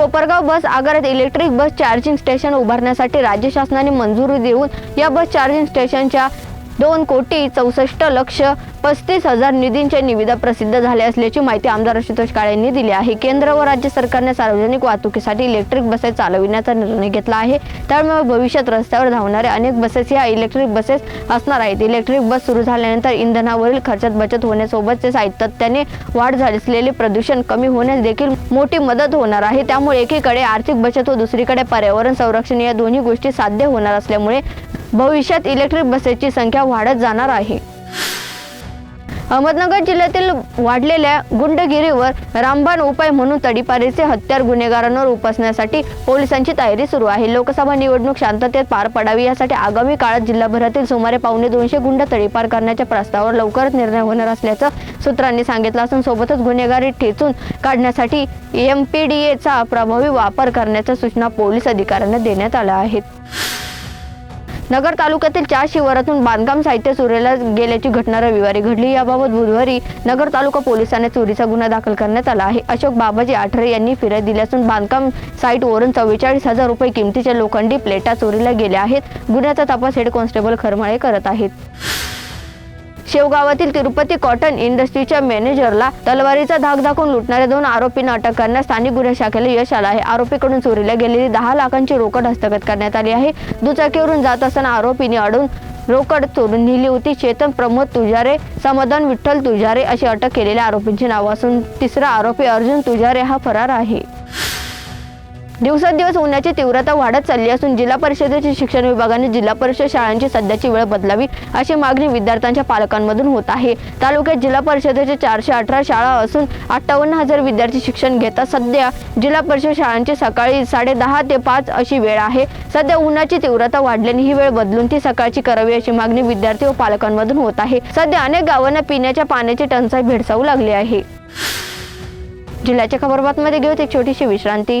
Kopargaon bus आगारात electric bus charging station उभारण्यासाठी राज्य शासनाने मंजुरी देऊन या बस चार्जिंग स्टेशनच्या दोन कोटी चौसष्ट लक्ष पस्तीस हजार निधींच्या निविदा प्रसिद्ध झाल्या असल्याची माहिती आमदार आशुतोष काळे यांनी दिली आहे. केंद्र व राज्य सरकारने सार्वजनिक वाहतुकीसाठी इलेक्ट्रिक बसेस चालविण्याचा निर्णय घेतला आहे. त्यामुळे भविष्यात रस्त्यावर धावणाऱ्या अनेक बसेस ह्या इलेक्ट्रिक बसेस असणार आहेत. इलेक्ट्रिक बस सुरू झाल्यानंतर इंधनावरील खर्चात बचत होण्यासोबतचे सातत्याने वाढ झाली असलेले प्रदूषण कमी होण्यास देखील मोठी मदत होणार आहे. त्यामुळे एकीकडे आर्थिक बचत व दुसरीकडे पर्यावरण संरक्षण या दोन्ही गोष्टी साध्य होणार असल्यामुळे भविष्यात इलेक्ट्रिक बसेसची संख्या वाढत जाणार आहे. अहमदनगर जिल्ह्यातील वाढलेल्या गुंडगिरीवर रामबाण उपाय म्हणून तडीपारीचे हत्यार गुन्हेगारांवर उपसण्यासाठी पोलिसांची तयारी सुरू आहे. लोकसभा निवडणूक शांततेत पार पडावी यासाठी आगामी काळात जिल्हाभरातील सुमारे पावणे दोनशे गुंड तडीपार करण्याच्या प्रस्तावावर लवकरच निर्णय होणार असल्याचं सूत्रांनी सांगितलं असून सोबतच गुन्हेगारी ठेचून काढण्यासाठी एम पी डी एचा प्रभावी वापर करण्याच्या सूचना पोलीस अधिकाऱ्यांना देण्यात आल्या आहेत. नगर तालुक्यातील चार शिवारातून बांधकाम साहित्य चोरीला गेल्याची घटना रविवारी घडली. याबाबत बुधवारी नगर तालुका पोलिसांनी चोरीचा गुन्हा दाखल करण्यात आला आहे. अशोक बाबाजी आठरे यांनी फिर्याद दिली असून बांधकाम साईटवरून चव्वेचाळीस हजार रुपये किमतीच्या लोखंडी प्लेटा चोरीला गेल्या आहेत. गुन्ह्याचा तपास हेड कॉन्स्टेबल खरमाळे करत आहेत. शेवगावातील तिरुपती कॉटन इंडस्ट्रीच्या मॅनेजरला तलवारीचा धाक दाखवून लुटणाऱ्या दोन आरोपींना अटक करण्यास स्थानिक गुन्हे शाखेला यश आलं आहे. आरोपीकडून चोरीला गेलेली दहा लाखांची रोकड हस्तगत करण्यात आली आहे. दुचाकीवरून जात असताना आरोपीने अडून रोकड चोरून नेली होती. चेतन प्रमोद तुजारे समाधान विठ्ठल तुजारे अशी अटक केलेल्या आरोपींची नाव असून तिसरा आरोपी अर्जुन तुजारे हा फरार आहे. दिवसेंदिवस उन्हाची तीव्रता वाढत चालली असून जिल्हा परिषदेच्या शिक्षण विभागाने जिल्हा परिषद शाळांची सध्याची वेळ बदलावी अशी मागणी विद्यार्थ्यांच्या पालकांमधून होत आहे. तालुक्यात जिल्हा परिषदेच्या चारशे अठरा शाळा असून अठ्ठावन्न हजार विद्यार्थी शिक्षण घेतात. सध्या जिल्हा परिषद शाळांची सकाळी साडे दहा ते पाच अशी वेळ आहे. सध्या उन्हाची तीव्रता वाढल्याने ही वेळ बदलून ती सकाळची करावी अशी मागणी विद्यार्थी व पालकांमधून होत आहे. सध्या अनेक गावांना पिण्याच्या पाण्याची टंचाई भेडसावू लागली आहे. जिल्ह्याच्या खबरबातमध्ये घेऊत एक छोटीशी विश्रांती.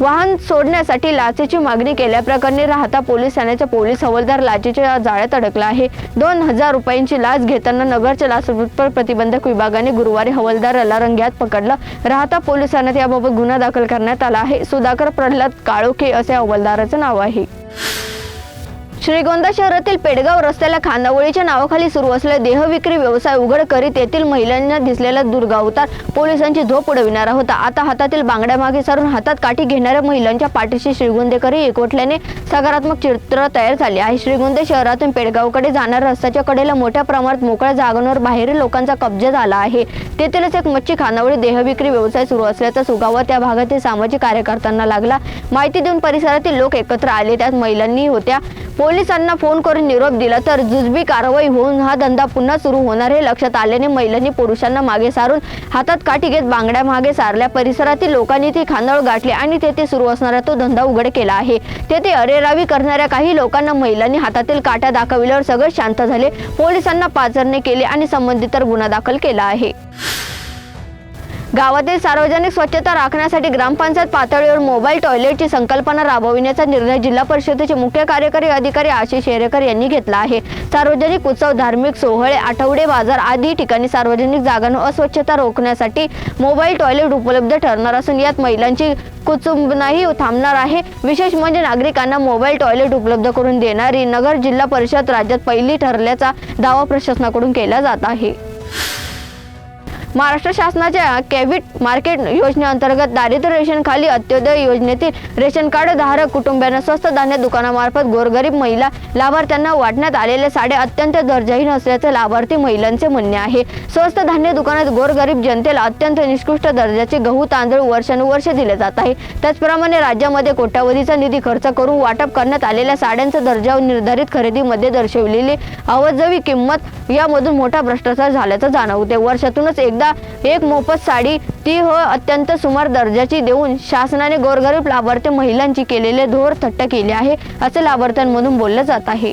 वाहन सोडण्यासाठी लाचेची मागणी केल्याप्रकरणी राहता पोलीस ठाण्याचा पोलीस हवालदार लाचेच्या जाळ्यात अडकला आहे. दोन हजार रुपयांची लाच घेताना नगरच्या लाचलुचपत प्रतिबंधक विभागाने गुरुवारी हवालदाराला रंग्यात पकडलं. राहता पोलीस ठाण्यात याबाबत गुन्हा दाखल करण्यात आला आहे. सुधाकर प्रल्हाद काळोखे असे हवालदाराचं नाव आहे. श्रीगोंदा शहरातील पेडगाव रस्त्याला खानावळीच्या नावाखाली सुरू असलेला देहविक्री व्यवसाय उघड करीत येथील महिलांना दिसलेला दुर्गावतार पोलिसांची झोप उडविणारा होता. आता हातातील बांगड्या मागे सारून हातात काठी घेणाऱ्या महिलांच्या पाठीशी श्रीगोंदेकरही एकवटल्याने सकारात्मक चित्र तयार झाले आहे. श्रीगोंदे शहरातून पेडगावकडे जाणाऱ्या रस्त्याच्या कडेला मोठ्या प्रमाणात मोकळ्या जागांवर बाहेरील लोकांचा कब्जा झाला आहे. तेथीलच एक मच्छी खानावळी देहविक्री व्यवसाय सुरू असल्याचा सुगावा त्या भागातील सामाजिक कार्यकर्त्यांना लागला. माहिती देऊन परिसरातील लोक एकत्र आले. त्यात महिलांनी होत्या. पोलिसांना फोन करून निरोप दिला तर जुजबी कारवाई होऊन हा धंदा पुन्हा सुरू होणार हे लक्षात आल्याने महिलांनी पुरुषांना मागे सारून हातात काठी घेत बांगड्या मागे सारल्या. परिसरातील लोकांनी ती खांदळ गाठली आणि तेथे सुरू असणारा तो धंदा उघड केला आहे. तेथे अरेरावी करणाऱ्या काही लोकांना महिलांनी हातातील काट्या दाखविल्यावर सगळे शांत झाले. पोलिसांना पाचरणे केले आणि संबंधित गुन्हा दाखल केला आहे. गावातील सार्वजनिक स्वच्छता राखण्यासाठी ग्रामपंचायत पातळीवर मोबाईल टॉयलेटची संकल्पना राबविण्याचा निर्णय जिल्हा परिषदेचे मुख्य कार्यकारी अधिकारी आशिष शेरेकर यांनी घेतला आहे. सार्वजनिक उत्सव धार्मिक सोहळे आठवडे बाजार आदी ठिकाणी सार्वजनिक जागांवर अस्वच्छता रोखण्यासाठी मोबाईल टॉयलेट उपलब्ध ठरणार असून यात महिलांची कुचुंबनाही थांबणार आहे. विशेष म्हणजे नागरिकांना मोबाईल टॉयलेट उपलब्ध करून देणारी नगर जिल्हा परिषद राज्यात पहिली ठरल्याचा दावा प्रशासनाकडून केला जात आहे. महाराष्ट्र शासनाच्या कॅव्हिट मार्केट योजनेअंतर्गत दारिद्र्य रेशनखाली अंत्योदय योजनेतील रेशन कार्ड धारक कुटुंबियांना स्वस्त धान्य दुकानामार्फत गोरगरीब महिला लाभार्थ्यांना वाटण्यात आलेले साडे अत्यंत दर्जाहीन असल्याचे लाभार्थी महिलांचे म्हणणे आहे. स्वस्त धान्य दुकानात गोरगरीब जनतेला अत्यंत निकृष्ट दर्जाचे गहू तांदूळ वर्षानुवर्ष दिले जात आहे. त्याचप्रमाणे राज्यामध्ये कोट्यावधीचा निधी खर्च करून वाटप करण्यात आलेल्या साड्यांचा दर्जा व निर्धारित खरेदीमध्ये दर्शविलेली अवजवी किंमत यामधून मोठा भ्रष्टाचार झाल्याचं जाणवते. वर्षातूनच एक सुद्धा एक मोफत साडी ती हो अत्यंत सुमार दर्जाची देऊन शासनाने गोरगरीब लाभार्थी महिलांची केलेले धोर थट्ट केले आहे असं लाभार्थ्यांमधून बोललं जात आहे.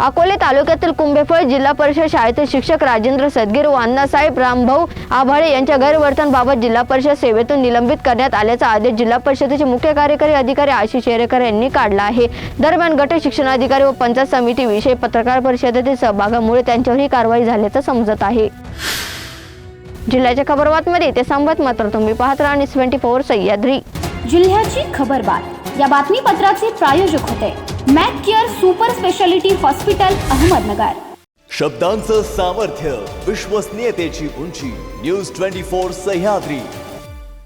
अकोले तालुक्यातील कुंभेफळ जिल्हा परिषद शाळेतील शिक्षक राजेंद्र सदगीर व अण्णासाहेब रामभाऊ आभाळे यांच्या गैरवर्तनबाबत जिल्हा परिषद सेवेतून निलंबित करण्यात आल्याचा आदेश जिल्हा परिषदेचे मुख्य कार्यकारी अधिकारी आशिष शेरेकर यांनी काढला आहे. दरम्यान गट शिक्षणाधिकारी व पंचायत समिती विषय पत्रकार परिषदेतील सहभागामुळे त्यांच्यावर ही कारवाई झाल्याचं समजत आहे. जिल्ह्याच्या खबरबातमध्ये ते संबत मात्र तुम्ही पाहत राहा ट्वेंटी फोर सह्याद्री. जिल्ह्याची खबरबात या बातमीपत्राचे प्रायोजक होते Mac care super speciality hospital Ahmednagar. शब्दांचं सामर्थ्य विश्वसनीयतेची उंची. News twenty four Sahyadri.